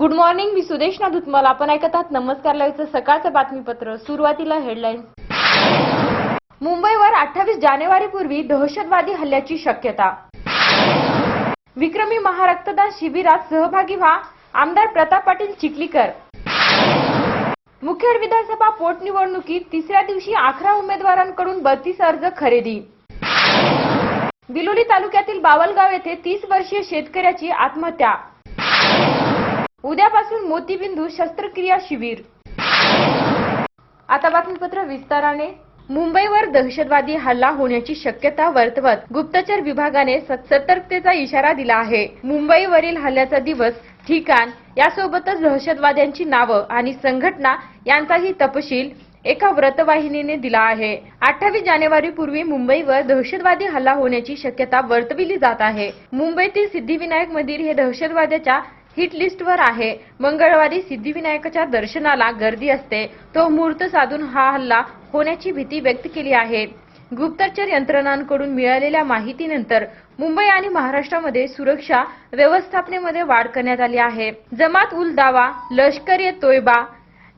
Good morning मी सुदेश नादुतमल आपण ऐकत आहात नमस्कार लाईव्हचं सकाळचं बातमीपत्र. सुरुवातीला हेडलाईन्स मुंबईवर अठ्ठावीस जानेवारीपूर्वी दहशतवादी हल्ल्याची शक्यता. विक्रमी महारक्तदान शिबिरात सहभागी व्हा आमदार प्रताप पाटील चिखलीकर. मुखेड विधानसभा पोटनिवडणुकीत तिसऱ्या दिवशी अकरा उमेदवारांकडून बत्तीस अर्ज खरेदी. बिलोली तालुक्यातील बावलगाव येथे तीस वर्षीय शेतकऱ्याची आत्महत्या. उद्यापासून मोतीबिंदू शस्त्रक्रिया शिबिर. आता बातमीपत्र विस्ताराने. मुंबईवर दहशतवादी हल्ला होण्याची शक्यता वर्तवत गुप्तचर विभागाने सतर्कतेचा इशारा दिला आहे. मुंबईवरील हल्ल्याचा दिवस ठिकाण यासोबतच दहशतवाद्यांची नावं आणि संघटना यांचाही तपशील एका व्रतवाहिनीने दिला आहे. अठ्ठावीस जानेवारी पूर्वी मुंबईवर दहशतवादी हल्ला होण्याची शक्यता वर्तविली जात आहे. मुंबईतील सिद्धिविनायक मंदिर हे दहशतवाद्याच्या हिट लिस्टवर आहे. मंगळवारी सिद्धिविनायकाच्या दर्शनाला गर्दी असते. तो मुहूर्त साधून हा हल्ला होण्याची भीती व्यक्त केली आहे. गुप्तचर यंत्रणांकडून मिळालेल्या माहितीनंतर मुंबई आणि महाराष्ट्रामध्ये सुरक्षा व्यवस्थापनेमध्ये वाढ करण्यात आली आहे. जमात उल दावा लष्कर ए तोयबा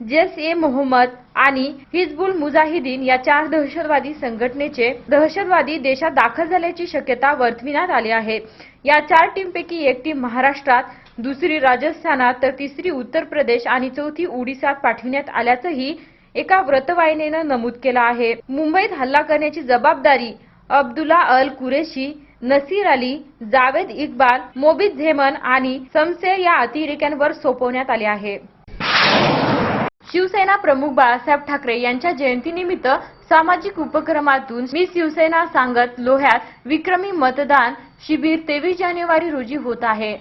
जैस ए मोहम्मद आणि हिजबुल मुजाहिदीन या चार दहशतवादी संघटनेचे दहशतवादी देशात दाखल झाल्याची शक्यता वर्तविण्यात आली आहे. या चार टीमपैकी एक टीम महाराष्ट्रात दुसरी राजस्थानात तर तिसरी उत्तर प्रदेश आणि चौथी ओडिसात पाठविण्यात आल्याचंही एका व्रतवाहिनीनं नमूद केलं आहे. मुंबईत हल्ला करण्याची जबाबदारी अब्दुल्ला अल कुरेशी नसीर अली जावेद इक्बाल मोबिद झेमन आणि समसेर या अतिरेक्यांवर सोपवण्यात आले आहे. शिवसेना प्रमुख बाळासाहेब ठाकरे यांच्या जयंतीनिमित्त सामाजिक उपक्रमातून मी शिवसेना सांगत लोह्यात विक्रमी मतदान शिबिर तेवीस जानेवारी रोजी होत आहे.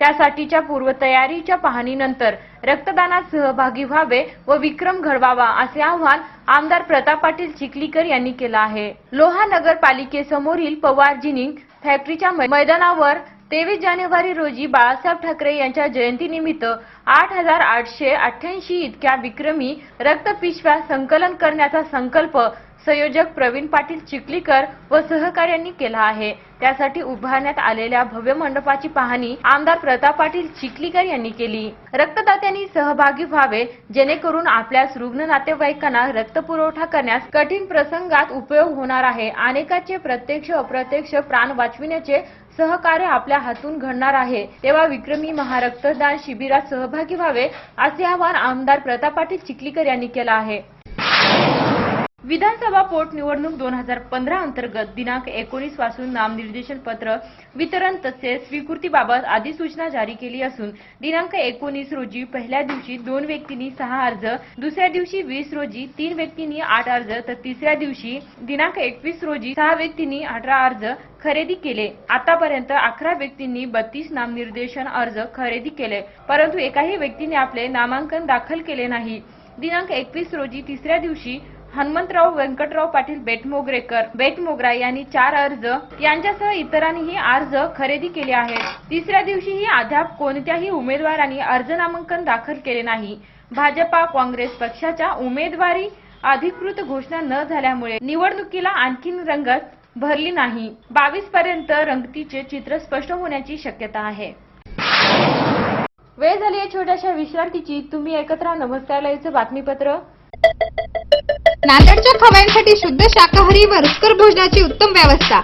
त्यासाठीच्या पूर्वतयारीच्या पाहणीनंतर रक्तदानात सहभागी व्हावे व विक्रम घडवावा असे आवाहन आमदार प्रताप पाटील चिखलीकर यांनी केलं आहे. लोहा नगरपालिकेसमोरील पवार जिनिंग फॅक्टरीच्या मैदानावर तेवीस जानेवारी रोजी बाळासाहेब ठाकरे यांच्या जयंतीनिमित्त आठ हजार आठशे अठ्ठ्याऐंशी इतक्या विक्रमी रक्तपिशव्या संकलन करण्याचा संकल्प संयोजक प्रवीण पाटील चिखलीकर व सहकार्यांनी केला आहे. त्यासाठी उभारण्यात आलेल्या भव्य मंडपाची पाहणी आमदार प्रताप पाटील चिखलीकर यांनी केली. रक्तदात्यांनी सहभागी व्हावे जेणेकरून आपल्यास रुग्ण नातेवाईकांना रक्त पुरवठा करण्यास कठीण प्रसंगात उपयोग होणार आहे. अनेकाचे प्रत्यक्ष अप्रत्यक्ष प्राण वाचविण्याचे सहकार्य आपल्या हातून घडणार आहे. तेव्हा विक्रमी महारक्तदान शिबिरात सहभागी व्हावे असे आवाहन आमदार प्रताप पाटील चिखलीकर यांनी केलं आहे. विधानसभा पोटनिवडणूक दोन हजार पंधरा अंतर्गत दिनांक एकोणीसपासून नामनिर्देशन पत्र वितरण तसेच स्वीकृतीबाबत अधिसूचना जारी केली असून दिनांक एकोणीस रोजी पहिल्या दिवशी दोन व्यक्तींनी सहा अर्ज दुसऱ्या दिवशी वीस रोजी तीन व्यक्तींनी आठ अर्ज तर तिसऱ्या दिवशी दिनांक एकवीस रोजी सहा व्यक्तींनी अठरा अर्ज खरेदी केले. आतापर्यंत अकरा व्यक्तींनी बत्तीस नामनिर्देशन अर्ज खरेदी केले परंतु एकाही व्यक्तीने आपले नामांकन दाखल केले नाही. दिनांक एकवीस रोजी तिसऱ्या दिवशी हनुमंतराव व्यंकटराव पाटील बेटमोगरेकर बेटमोगरा यांनी चार अर्ज यांच्यासह इतरांनीही अर्ज खरेदी केले आहेत. तिसऱ्या दिवशीही अद्याप कोणत्याही उमेदवारांनी अर्ज नामांकन दाखल केले नाही. भाजपा काँग्रेस पक्षाच्या उमेदवारी अधिकृत घोषणा न झाल्यामुळे निवडणुकीला आणखीन रंगत भरली नाही. बावीस पर्यंत रंगतीचे चित्र स्पष्ट होण्याची शक्यता आहे. वेळ झाली आहे छोट्याशा विश्रांतीची. तुम्ही एकत्र नमस्कार बातमीपत्र. नांदेडच्या खव्यांसाठी शुद्ध शाकाहारी व रुचकर भोजनाची उत्तम व्यवस्था.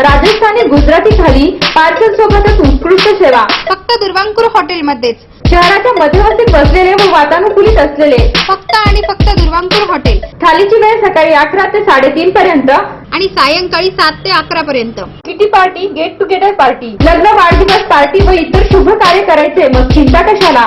राजस्थानी गुजराती थाली पार्सल सोबतच उत्कृष्ट सेवा. फक्त दुर्वांकुर हॉटेलमध्येच. शहराच्या मध्यवर्ती बसलेले व वातानुकूलित असलेले. फक्त आणि फक्त दुर्वांकुर हॉटेल. थालीची वेळ सकाळी अकरा ते साडेतीन पर्यंत. आणि सायंकाळी सात ते अकरा पर्यंत. Kitty party get together party लग्न वाढदिवस पार्टी व इतर शुभ कार्य करायचे. मग चिंता कशाला?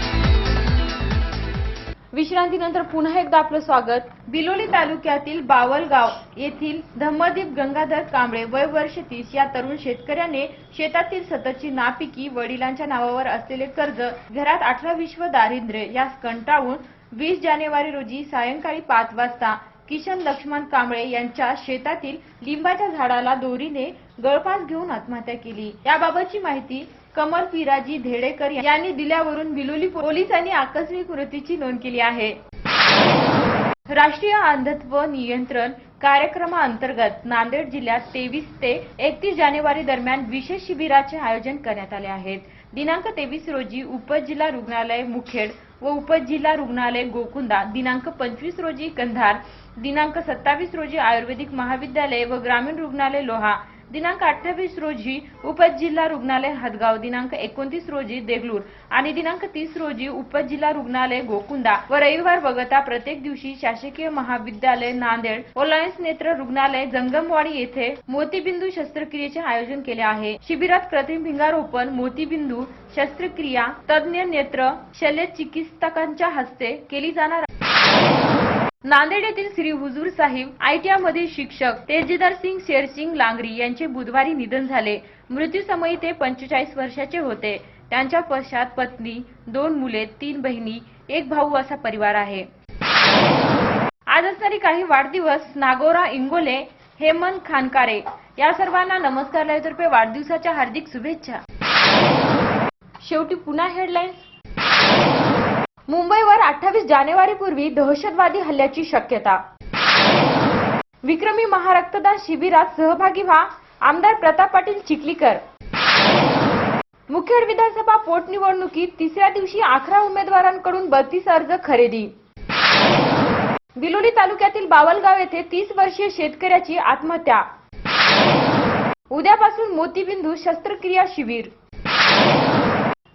विश्रांतीनंतर पुन्हा एकदा आपलं स्वागत. बिलोली तालुक्यातील बावलगाव येथील धम्मदीप गंगाधर कांबळे वय वर्ष तीस या तरुण शेतकऱ्याने शेतातील सततची नापिकी वडिलांच्या नावावर असलेले कर्ज घरात अठरा विश्व दारिद्र्य यास कंटाळून वीस जानेवारी रोजी सायंकाळी पाच वाजता किशन लक्ष्मण कांबळे यांच्या शेतातील लिंबाच्या झाडाला दोरीने गळफास घेऊन आत्महत्या केली. याबाबतची माहिती कमल पिराजी धेडेकर यांनी दिल्यावरून बिलोली पोलिसांनी आकस्मिक मृत्यूची नोंद केली आहे. राष्ट्रीय अंधत्व नियंत्रण कार्यक्रमाअंतर्गत नांदेड जिल्ह्यात तेवीस ते एकतीस जानेवारी दरम्यान विशेष शिबिराचे आयोजन करण्यात आले आहेत दिनांक तेवीस रोजी उपजिल्हा रुग्णालय मुखेड व उपजिल्हा रुग्णालय गोकुंदा दिनांक पंचवीस रोजी कंधार दिनांक सत्तावीस रोजी आयुर्वेदिक महाविद्यालय व ग्रामीण रुग्णालय लोहा दिनांक अठ्ठावीस रोजी उपजिल्हा रुग्णालय हदगाव दिनांक एकोणतीस रोजी देगलूर आणि दिनांक तीस रोजी उपजिल्हा रुग्णालय गोकुंदा. व रविवार वगळता प्रत्येक दिवशी शासकीय महाविद्यालय नांदेड व लयन्स नेत्र रुग्णालय जंगमवाडी येथे मोतीबिंदू शस्त्रक्रियेचे आयोजन केले आहे. शिबिरात कृत्रिम भिंगारोपण मोतीबिंदू शस्त्रक्रिया तज्ज्ञ नेत्र शल्य चिकित्सकांच्या हस्ते केली जाणार नांदेड येथील श्री हुजूर साहिब आयटीआय मधील शिक्षक तेजदार सिंग शेरसिंग लांगरी यांचे बुधवारी निधन झाले. मृत्यूसमयी ते पंचेचाळीस वर्षाचे होते. त्यांच्या पश्चात पत्नी दोन मुले तीन बहिणी एक भाऊ असा परिवार आहे. आज असणारी काही वाढदिवस नागोरा इंगोले हेमंत खानकारे या सर्वांना नमस्कार. लाईव्हतर्फे वाढदिवसाच्या हार्दिक शुभेच्छा. शेवटी पुन्हा हेडलाईन्स मुंबईवर अठ्ठावीस जानेवारी पूर्वी दहशतवादी हल्ल्याची शक्यता. विक्रमी महारक्तदान शिबिरात सहभागी व्हा आमदार प्रताप पाटील चिखलीकर. मुखेड विधानसभा पोटनिवडणुकीत तिसऱ्या दिवशी अकरा उमेदवारांकडून बत्तीस अर्ज खरेदी. बिलोली तालुक्यातील बावलगाव येथे तीस वर्षीय शेतकऱ्याची आत्महत्या. उद्यापासून मोतीबिंदू शस्त्रक्रिया शिबिर.